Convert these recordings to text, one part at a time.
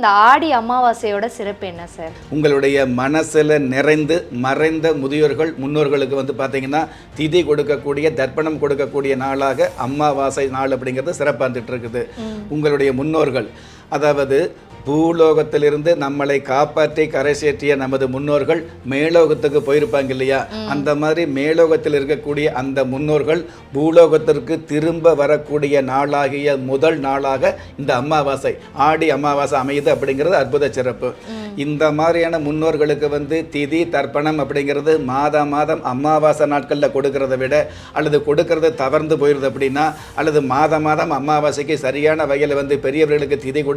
இந்த ஆடி அமாவாசையோட சிறப்பு என்ன சார்? உங்களுடைய மனசில் நிறைந்து மறைந்த முதியோர்கள் முன்னோர்களுக்கு வந்து பார்த்தீங்கன்னா திதி கொடுக்கக்கூடிய தர்ப்பணம் கொடுக்கக்கூடிய நாளாக அமாவாசை நாள் அப்படிங்கிறது சிறப்பாக இருந்துட்டு இருக்குது உங்களுடைய முன்னோர்கள் அதாவது பூலோகத்திலிருந்து நம்மளை காப்பாற்றி கரை சேர்த்திய நமது முன்னோர்கள் மேலோகத்துக்கு போயிருப்பாங்க இல்லையா? அந்த மாதிரி மேலோகத்தில் இருக்கக்கூடிய அந்த முன்னோர்கள் பூலோகத்திற்கு திரும்ப வரக்கூடிய நாளாகிய முதல் நாளாக இந்த அமாவாசை ஆடி அமாவாசை அமையுது அப்படிங்கிறது அற்புத சிறப்பு. இந்த மாதிரியான முன்னோர்களுக்கு வந்து திதி தர்ப்பணம் அப்படிங்கிறது மாதம் மாதம் அமாவாசை நாட்களில் கொடுக்கறத விட அல்லது கொடுக்கறது தவறுந்து போயிடுது அப்படின்னா அல்லது மாதம் மாதம் அமாவாசைக்கு சரியான வகையில் வந்து பெரியவர்களுக்கு திதி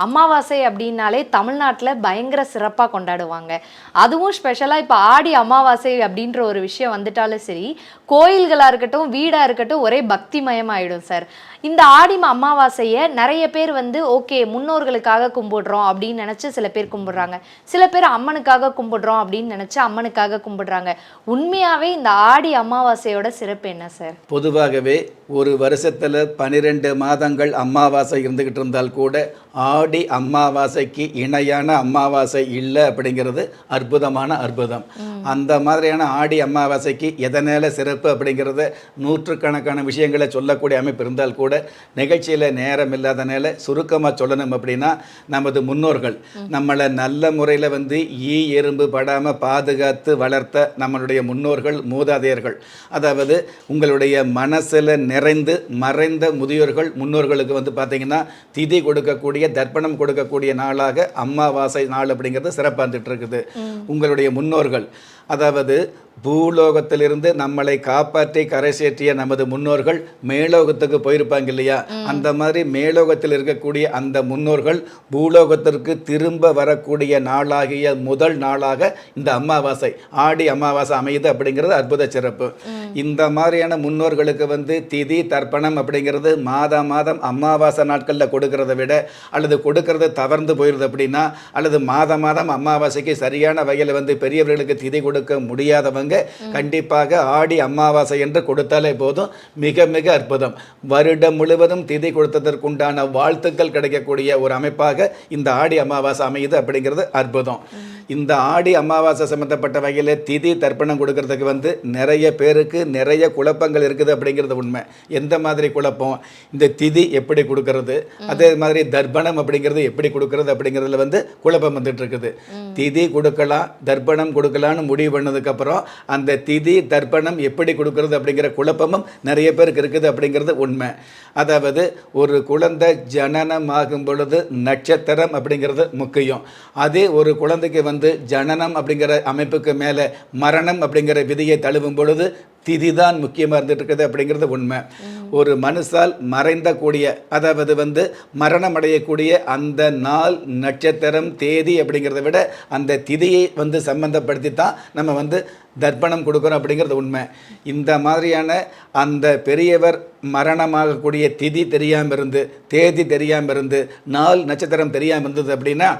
அமாவாசை அப்படின்னாலே தமிழ்நாட்டில் பயங்கர சிறப்பாக கொண்டாடுவாங்க. அதுவும் ஸ்பெஷலாக இப்போ ஆடி அமாவாசை அப்படின்ற ஒரு விஷயம் வந்துட்டாலும் சரி கோயில்களாக இருக்கட்டும் வீடாக இருக்கட்டும் ஒரே பக்திமயமாயிடும் சார். இந்த ஆடி ம- அமாவாசையை நிறைய பேர் வந்து ஓகே முன்னோர்களுக்காக கும்பிடுறோம் அப்படின்னு நினச்சி சில பேர் கும்பிடுறாங்க. சில பேர் அம்மனுக்காக கும்பிடுறோம் அப்படின்னு நினச்சி அம்மனுக்காக கும்பிடுறாங்க. உண்மையாகவே இந்த ஆடி அமாவாசையோட சிறப்பு என்ன சார்? பொதுவாகவே ஒரு வருஷத்தில் பன்னிரெண்டு மாதங்கள் அமாவாசை இருந்துக்கிட்டு இருந்தால் கூட ஆடி அமாவாசைக்கு இணையான அமாவாசை இல்லை அப்படிங்கிறது அற்புதமான அற்புதம். அந்த மாதிரியான ஆடி அமாவாசைக்கு எதனால சிறப்பு அப்படிங்கிறத நூற்றுக்கணக்கான விஷயங்களை சொல்லக்கூடிய அமைப்பு இருந்தால் கூட நிகழ்ச்சியில் நேரம் இல்லாதனால சுருக்கமாக சொல்லணும் அப்படின்னா நமது முன்னோர்கள் நம்மளை நல்ல முறையில் வந்து ஈ எறும்பு படாமல் பாதுகாத்து வளர்த்த நம்மளுடைய முன்னோர்கள் மூதாதையர்கள். அதாவது உங்களுடைய மனசில் நிறைந்து மறைந்த முதியோர்கள் முன்னோர்களுக்கு வந்து பார்த்தீங்கன்னா திதி கொடுக்கக்கூடிய தர்ப்பணம் கொடுக்கக்கூடிய நாளாக அமாவாசை நாள் அப்படிங்கிறது சிறப்பாக இருக்குது. உங்களுடைய முன்னோர்கள். அதாவது பூலோகத்திலிருந்து நம்மளை காப்பாற்றி கரை சேர்த்திய நமது முன்னோர்கள் மேலோகத்துக்கு போயிருப்பாங்க இல்லையா? அந்த மாதிரி மேலோகத்தில் இருக்கக்கூடிய அந்த முன்னோர்கள் பூலோகத்திற்கு திரும்ப வரக்கூடிய நாளாகிய முதல் நாளாக இந்த அமாவாசை ஆடி அமாவாசை அமையுது அப்படிங்கிறது அற்புத சிறப்பு. இந்த மாதிரியான முன்னோர்களுக்கு வந்து திதி தர்ப்பணம் அப்படிங்கிறது மாதம் மாதம் அமாவாசை நாட்களில் கொடுக்கறத விட அல்லது கொடுக்கறது தவறுந்து போயிடுது அப்படின்னா அல்லது மாதம் மாதம் அமாவாசைக்கு சரியான வகையில் வந்து பெரியவர்களுக்கு திதி கொடுக்க முடியாதவங்க கண்டிப்பாக ஆடி அமாவாசை என்று கொடுத்தாலே போதும். மிக மிக அற்புதம். வருடம் முழுவதும் திதி கொடுத்ததற்குண்டான வாழ்த்துக்கள் கிடைக்கக்கூடிய ஒரு அமைப்பாக இந்த ஆடி அமாவாசை அமையுது அப்படிங்கிறது அற்புதம். இந்த ஆடி அமாவாசை சம்மந்தப்பட்ட வகையில் திதி தர்ப்பணம் கொடுக்கறதுக்கு வந்து நிறைய பேருக்கு நிறைய குழப்பங்கள் இருக்குது அப்படிங்கிறது உண்மை. எந்த மாதிரி குழப்பம்? இந்த திதி எப்படி கொடுக்கறது? அதே மாதிரி தர்ப்பணம் அப்படிங்கிறது எப்படி கொடுக்கறது அப்படிங்கிறதுல வந்து குழப்பம் வந்துட்டு இருக்குது. திதி கொடுக்கலாம் தர்ப்பணம் கொடுக்கலான்னு முடிவு பண்ணதுக்கப்புறம் அந்த திதி தர்ப்பணம் எப்படி கொடுக்கறது அப்படிங்கிற குழப்பமும் நிறைய பேருக்கு இருக்குது அப்படிங்கிறது உண்மை. அதாவது ஒரு குழந்தை ஜனனமாகும் பொழுது நட்சத்திரம் அப்படிங்கிறது முக்கியம். அதே ஒரு குழந்தைக்கு வந்து ஜனனம் அப்படிங்கிற அமைப்புக்கு மேலே மரணம் அப்படிங்கிற விதியை தழுவும் பொழுது திதி தான் முக்கியமாக இருந்துட்டு இருக்குது அப்படிங்கிறது உண்மை. ஒரு மனுஷால் மறைந்த கூடிய அதாவது வந்து மரணம் அடையக்கூடிய அந்த நாள் நட்சத்திரம் தேதி அப்படிங்கிறத விட அந்த திதியை வந்து சம்பந்தப்படுத்தி தான் நம்ம வந்து தர்ப்பணம் கொடுக்குறோம் அப்படிங்கிறது உண்மை. இந்த மாதிரியான அந்த பெரியவர் மரணமாகக்கூடிய திதி தெரியாமல் இருந்து தேதி தெரியாமல் இருந்து நாள் நட்சத்திரம் தெரியாமல் இருந்தது அப்படின்னா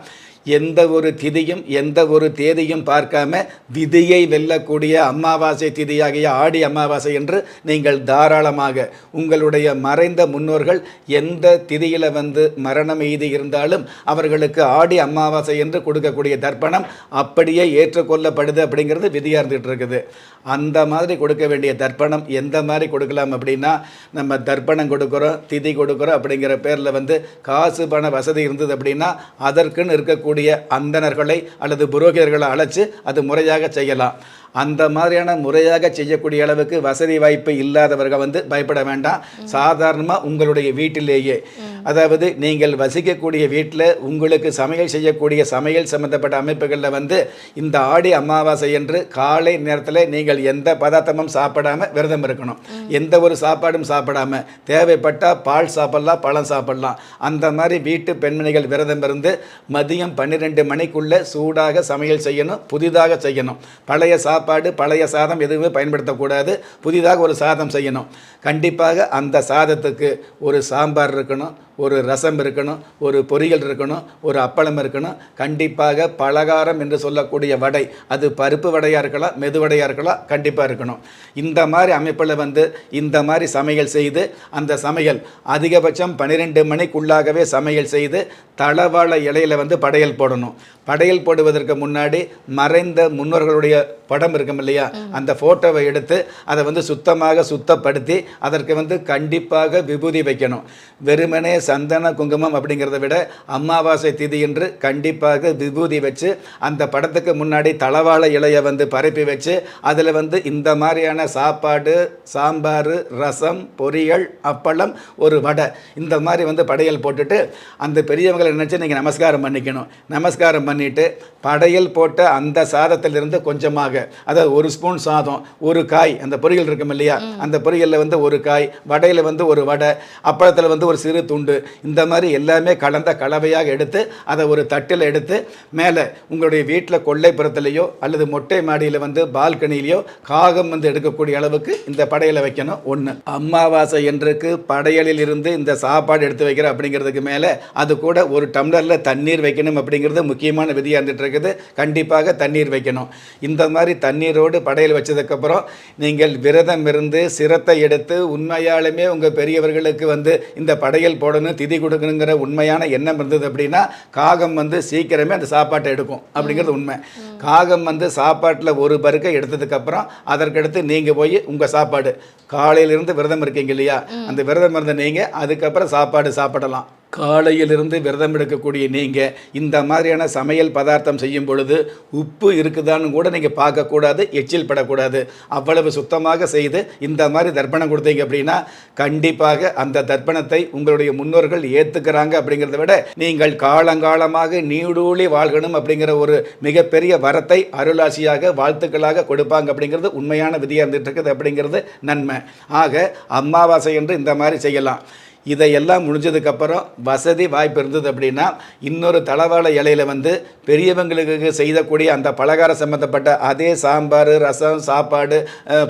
எந்த ஒரு திதியும் எந்த ஒரு தேதியும் பார்க்காம விதியை வெல்லக்கூடிய அமாவாசை திதியாகிய ஆடி அமாவாசை என்று நீங்கள் தாராளமாக உங்களுடைய மறைந்த முன்னோர்கள் எந்த திதியில் வந்து மரணம் எய்தி இருந்தாலும் அவர்களுக்கு ஆடி அமாவாசை என்று கொடுக்கக்கூடிய தர்ப்பணம் அப்படியே ஏற்றுக்கொள்ளப்படுது அப்படிங்கிறது விதியாக இருந்துகிட்டு இருக்குது. அந்த மாதிரி கொடுக்க வேண்டிய தர்ப்பணம் எந்த மாதிரி கொடுக்கலாம் அப்படின்னா நம்ம தர்ப்பணம் கொடுக்குறோம் திதி கொடுக்குறோம் அப்படிங்கிற பேரில் வந்து காசு பண வசதி இருந்தது அப்படின்னா அதற்குன்னு இருக்கக்கூடிய அந்தணர்களை அல்லது புரோகியர்களை அழைச்சி அது முறையாக செய்யலாம். அந்த மாதிரியான முறையாக செய்யக்கூடிய அளவுக்கு வசதி வாய்ப்பு இல்லாதவர்கள் வந்து பயப்பட வேண்டாம். சாதாரணமாக உங்களுடைய வீட்டிலேயே. அதாவது நீங்கள் வசிக்கக்கூடிய வீட்டில் உங்களுக்கு சமையல் செய்யக்கூடிய சமையல் சம்பந்தப்பட்ட அமைப்புகளில் வந்து இந்த ஆடி அமாவாசை என்று காலை நேரத்தில் நீங்கள் எந்த பதார்த்தமும் சாப்பிடாம விரதம் இருக்கணும். எந்த ஒரு சாப்பாடும் சாப்பிடாம. தேவைப்பட்டால் பால் சாப்பிடலாம் பழம் சாப்பிடலாம். அந்த மாதிரி வீட்டு பெண்மணிகள் விரதம் இருந்து மதியம் பன்னிரெண்டு மணிக்குள்ளே சூடாக சமையல் செய்யணும் புதிதாக செய்யணும். பழைய சாப்பாடு சாப்பாடு பழைய சாதம் எதுவுமே பயன்படுத்தக்கூடாது. புதிதாக ஒரு சாதம் செய்யணும். கண்டிப்பாக அந்த சாதத்துக்கு ஒரு சாம்பார் இருக்கணும். ஒரு ரசம் இருக்கணும் ஒரு பொரியல் இருக்கணும் ஒரு அப்பளம் இருக்கணும். கண்டிப்பாக பலகாரம் என்று சொல்லக்கூடிய வடை அது பருப்பு வடையாக இருக்கலாம் மெதுவடையாக இருக்கலாம் கண்டிப்பாக இருக்கணும். இந்த மாதிரி அமைப்பில் வந்து இந்த மாதிரி சமையல் செய்து அந்த சமையல் அதிகபட்சம் பன்னிரெண்டு மணிக்குள்ளாகவே சமையல் செய்து தளவாழ இலையில வந்து படையல் போடணும். படையல் போடுவதற்கு முன்னாடி மறைந்த முன்னோர்களுடைய படம் இருக்கும் இல்லையா? அந்த ஃபோட்டோவை எடுத்து அதை வந்து சுத்தமாக சுத்தப்படுத்தி அதற்கு வந்து கண்டிப்பாக விபூதி வைக்கணும். வெறுமனே சந்தன குங்குமம் அப்படிங்கிறத விட அமாவாசை திதி என்று கண்டிப்பாக விபூதி வச்சு அந்த படத்துக்கு முன்னாடி தளவாழ இலையை வந்து பரப்பி வச்சு அதில் வந்து இந்த மாதிரியான சாப்பாடு சாம்பார் ரசம் பொரியல் அப்பளம் ஒரு வடை இந்த மாதிரி வந்து படையல் போட்டுட்டு அந்த பெரியவங்களை நினச்சி நீங்கள் நமஸ்காரம் பண்ணிக்கணும். நமஸ்காரம் பண்ணிட்டு படையல் போட்ட அந்த சாதத்திலிருந்து கொஞ்சமாக அதாவது ஒரு ஸ்பூன் சாதம் ஒரு காய் அந்த பொரியல் இருக்கும் இல்லையா? அந்த பொரியலில் வந்து ஒரு காய் வடையில் வந்து ஒரு வடை அப்பளத்தில் வந்து ஒரு சிறு துண்டு இந்த மாதிரி எல்லாமே கலந்த கலவையாக எடுத்து அதை ஒரு தட்டில் எடுத்து மேலே உங்களுடைய வீட்டில் கொல்லைப்புறத்துலேயோ அல்லது மொட்டை மாடியில் வந்து பால்கனிலேயோ காகம் வந்து எடுக்கக்கூடிய அளவுக்கு இந்த படையலை வைக்கணும். ஒன்று அமாவாசை என்றுக்கு படையலில் இருந்து இந்த சாப்பாடு எடுத்து வைக்கிற அப்படிங்கிறதுக்கு மேலே அது கூட ஒரு டம்ளரில் தண்ணீர் வைக்கணும் அப்படிங்கிறது முக்கியமான விதியாக இருந்துட்டு இருக்குது. கண்டிப்பாக தண்ணீர் வைக்கணும். இந்த மாதிரி தண்ணீரோடு படையல் வச்சதுக்கப்புறம் நீங்கள் விரதம் இருந்து சிரத்தை எடுத்து உண்மையாலுமே உங்கள் பெரியவர்களுக்கு வந்து இந்த படையல் போடணும் திதி கொடுக்கணுங்கிற உண்மையான எண்ணம் இருந்தது அப்படின்னா காகம் வந்து சீக்கிரமே அந்த சாப்பாட்டை எடுக்கும். அப்படிங்கிறது உண்மை. காகம் வந்து சாப்பாட்டில் ஒரு பருக்கை எடுத்ததுக்கப்புறம் அதற்கடுத்து நீங்கள் போய் உங்கள் சாப்பாடு. காலையிலிருந்து விரதம் இருக்கீங்க இல்லையா? அந்த விரதம் இருந்த நீங்கள் அதுக்கப்புறம் சாப்பாடு சாப்பிடலாம். காலையிலிருந்து விரதம் எடுக்கக்கூடிய நீங்கள் இந்த மாதிரியான சமையல் பதார்த்தம் செய்யும் பொழுது உப்பு இருக்குதான்னு கூட நீங்கள் பார்க்கக்கூடாது எச்சில் படக்கூடாது. அவ்வளவு சுத்தமாக செய்து இந்த மாதிரி தர்ப்பணம் கொடுத்தீங்க அப்படின்னா கண்டிப்பாக அந்த தர்ப்பணத்தை உங்களுடைய முன்னோர்கள் ஏற்றுக்கிறாங்க அப்படிங்கிறத விட நீங்கள் காலங்காலமாக நீடூழி வாழ்கணும் அப்படிங்கிற ஒரு மிகப்பெரிய வரத்தை அருளாசியாக வாழ்த்துக்களாக கொடுப்பாங்க அப்படிங்கிறது உண்மையான விதியாக இருந்துகிட்டு இருக்குது அப்படிங்கிறது நன்மை. ஆக அமாவாசை என்று இந்த மாதிரி செய்யலாம். இதையெல்லாம் முடிஞ்சதுக்கப்புறம் வசதி வாய்ப்பு இருந்தது அப்படின்னா இன்னொரு தளவாழ இலையில வந்து பெரியவங்களுக்கு செய்யக்கூடிய அந்த பலகாரம் சம்மந்தப்பட்ட அதே சாம்பார் ரசம் சாப்பாடு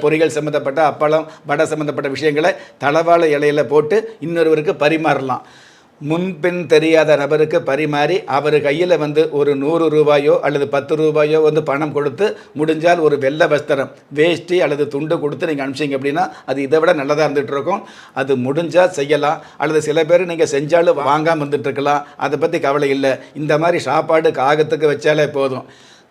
பொரியல் சம்மந்தப்பட்ட அப்பளம் வடை சம்மந்தப்பட்ட விஷயங்களை தளவாழ இலையில போட்டு இன்னொருவருக்கு பரிமாறலாம். முன்பின் தெரியாத நபருக்கு பரிமாறி அவர் கையில் வந்து ஒரு நூறு ரூபாயோ அல்லது பத்து ரூபாயோ வந்து பணம் கொடுத்து முடிஞ்சால் ஒரு வெள்ளை வஸ்திரம் வேஷ்டி அல்லது துண்டு கொடுத்து நீங்கள் அனுப்பிச்சிங்க அப்படின்னா அது இதை விட நல்லதாக இருந்துகிட்டு இருக்கும். அது முடிஞ்சால் செய்யலாம். அல்லது சில பேர் நீங்கள் செஞ்சாலும் வாங்காமல் வந்துட்டுருக்கலாம் அதை பற்றி கவலை இல்லை. இந்த மாதிரி சாப்பாடு காகத்துக்கு வச்சாலே போதும்.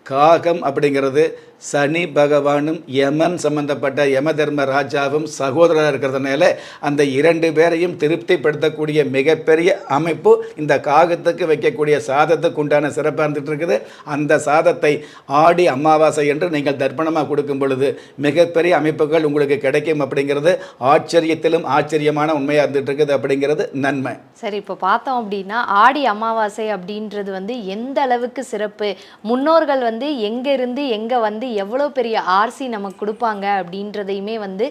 காகம் அப்படிங்கிறது சனி பகவானும் யமன் சம்பந்தப்பட்ட யம தர்ம ராஜாவும் சகோதரராக இருக்கிறதுனால அந்த இரண்டு பேரையும் திருப்திப்படுத்தக்கூடிய மிகப்பெரிய அமைப்பு இந்த காகத்துக்கு வைக்கக்கூடிய சாதத்துக்கு உண்டான சிறப்பாக இருந்துட்டு இருக்குது அந்த சாதத்தை ஆடி அமாவாசை என்று நீங்கள் தர்ப்பணமாக கொடுக்கும் பொழுது மிகப்பெரிய அமைப்புகள் உங்களுக்கு கிடைக்கும் அப்படிங்கிறது ஆச்சரியத்திலும் ஆச்சரியமான உண்மையாக இருந்துட்டு இருக்குது அப்படிங்கிறது நன்மை. சரி இப்போ பார்த்தோம் அப்படின்னா ஆடி அமாவாசை அப்படின்றது வந்து எந்த அளவுக்கு சிறப்பு? முன்னோர்கள் வந்து எங்க இருந்து எங்க வந்து எவ்வளோ பெரிய ஆர்சி நமக்கு கொடுப்பாங்க அப்படின்றதையுமே வந்து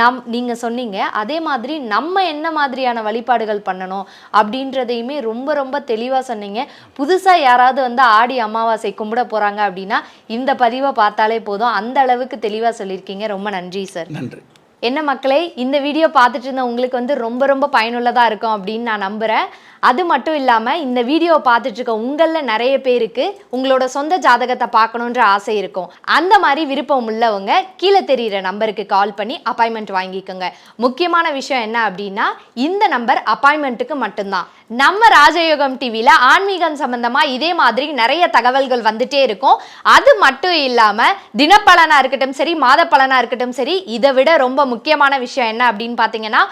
நம் நீங்க சொன்னீங்க. அதே மாதிரி நம்ம என்ன மாதிரியான வழிபாடுகள் பண்ணணும் அப்படின்றதையுமே ரொம்ப ரொம்ப தெளிவா சொன்னீங்க. புதுசா யாராவது வந்து ஆடி அமாவாசை கும்பிட போறாங்க அப்படின்னா இந்த பதிவை பார்த்தாலே போதும். அந்த அளவுக்கு தெளிவா சொல்லியிருக்கீங்க. ரொம்ப நன்றி சார். நன்றி. என்ன மக்களே இந்த வீடியோ பார்த்துட்டு இருந்த உங்களுக்கு வந்து ரொம்ப ரொம்ப பயனுள்ளதாக இருக்கும் அப்படின்னு நான் நம்புகிறேன். அது மட்டும் இல்லாமல் இந்த வீடியோவை பார்த்துட்டு இருக்க உங்களில் நிறைய பேருக்கு உங்களோட சொந்த ஜாதகத்தை பார்க்கணுன்ற ஆசை இருக்கும். அந்த மாதிரி விருப்பம் உள்ளவங்க கீழே தெரிகிற நம்பருக்கு கால் பண்ணி அப்பாயின்மெண்ட் வாங்கிக்கோங்க. முக்கியமான விஷயம் என்ன அப்படின்னா இந்த நம்பர் அப்பாயின்மெண்ட்டுக்கு மட்டும்தான். நம்ம ராஜயோகம் டிவியில் ஆன்மீகம் சம்பந்தமாக இதே மாதிரி நிறைய தகவல்கள் வந்துட்டே இருக்கும். அது மட்டும் இல்லாமல் தினப்பலனாக இருக்கட்டும் சரி மாத பலனாக இருக்கட்டும் சரி இதை விட ரொம்ப முக்கியமான விஷயம் என்ன அப்படின்னு பார்த்தீங்கன்னா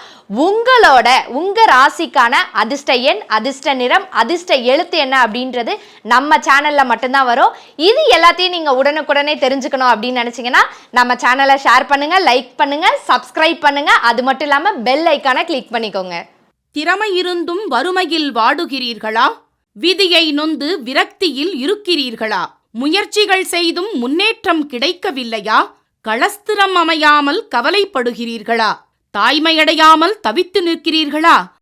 உங்களோட உங்கள் ராசிக்கான அதிர்ஷ்ட எண் அதிர்ஷ்ட நிறம் அதிர்ஷ்ட எழுத்து என்ன அப்படின்றது நம்ம சேனல்ல மட்டும்தான் வரும். இது எல்லாத்தையும் நீங்க உடனுக்குடனே தெரிஞ்சுக்கணும் அப்படின்னு நினைச்சீங்கன்னா நம்ம சேனலை ஷேர் பண்ணுங்க லைக் பண்ணுங்க சப்ஸ்கிரைப் பண்ணுங்க. அது மட்டும் இல்லாமல் பெல் ஐக்கானை கிளிக் பண்ணிக்கோங்க. திறமை இருந்தும் வறுமையில் வாடுகிறீர்களா? விதியை நொந்து விரக்தியில் இருக்கிறீர்களா? முயற்சிகள் செய்தும் முன்னேற்றம் கிடைக்கவில்லையா? களஸ்திரம் அமையாமல் கவலைப்படுகிறீர்களா? தாய்மையடையாமல் தவித்து நிற்கிறீர்களா?